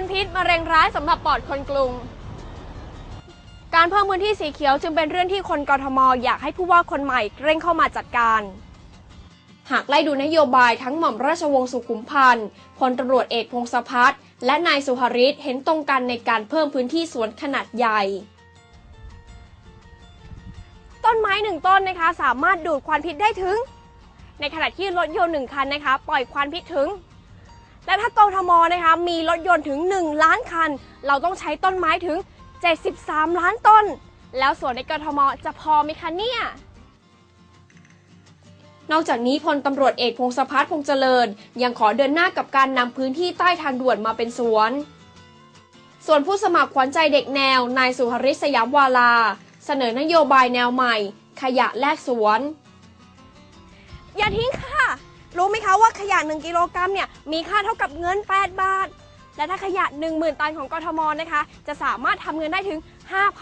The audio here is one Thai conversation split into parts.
วันพิษมะเร็งร้ายสำหรับปอดคนกรุง การเพิ่มพื้นที่สีเขียวจึงเป็นเรื่องที่คนกทมอยากให้ผู้ว่าคนใหม่เร่งเข้ามาจัดการ หากไล่ดูนโยบายทั้งหม่อมราชวงศ์สุขุมพันธ์พลตำรวจเอกพงศพัฒน์และนายสุหริตเห็นตรงกันในการเพิ่มพื้นที่สวนขนาดใหญ่ต้นไม้หนึ่งต้นนะคะสามารถดูดควันพิษได้ถึง ในขณะที่รถยนต์หนึ่งคันนะคะ ปล่อยควันพิษถึง และถ้ากทมนะคะมีรถยนต์ถึง 1 ล้านคัน เราต้องใช้ต้นไม้ถึง 73 ล้านต้น แล้วสวนในกทมจะพอไหมคะเนี่ยนอกจากนี้พลตำรวจเอกพงศพัฒน์พงษเจริญ ยังขอเดินหน้ากับการนำพื้นที่ใต้ทางด่วนมาเป็นสวน ส่วนผู้สมัครขวัญใจเด็กแนว นายสุหริศยามวาลา เสนอนโยบายแนวใหม่ ขยะแลกสวน อย่าทิ้งค่ะ รู้ไหมคะว่าขยะ 1 กิโลกรัมเนี่ยมีค่าเท่ากับเงิน 8 บาท และถ้าขยะ 10,000 ตันของกทมนะคะ จะสามารถทำเงินได้ถึง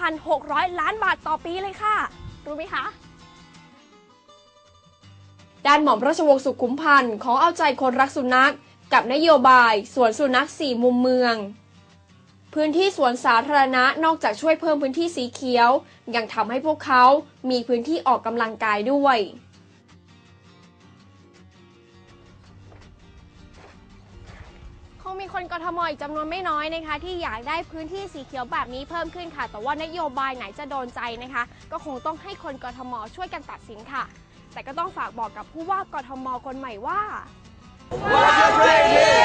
5,600 ล้านบาทต่อปีเลยค่ะ รู้ไหมคะด้านหม่อมราชวงศ์สุขุมพันธ์ขอเอาใจคนรักสุนัข กับนโยบายสวนสุนัขสี่มุมเมือง พื้นที่สวนสาธารณะนอกจากช่วยเพิ่มพื้นที่สีเขียว ยังทำให้พวกเขามีพื้นที่ออกกำลังกายด้วย งมีคนกทมอีกจำนวนไม่น้อยนะคะ ที่อยากได้พื้นที่สีเขียวแบบนี้เพิ่มขึ้นค่ะ แต่ว่านโยบายไหนจะโดนใจนะคะ ก็คงต้องให้คนกทมช่วยกันตัดสินค่ะ แต่ก็ต้องฝากบอกกับผู้ว่ากทมคนใหม่ว่า What a great year!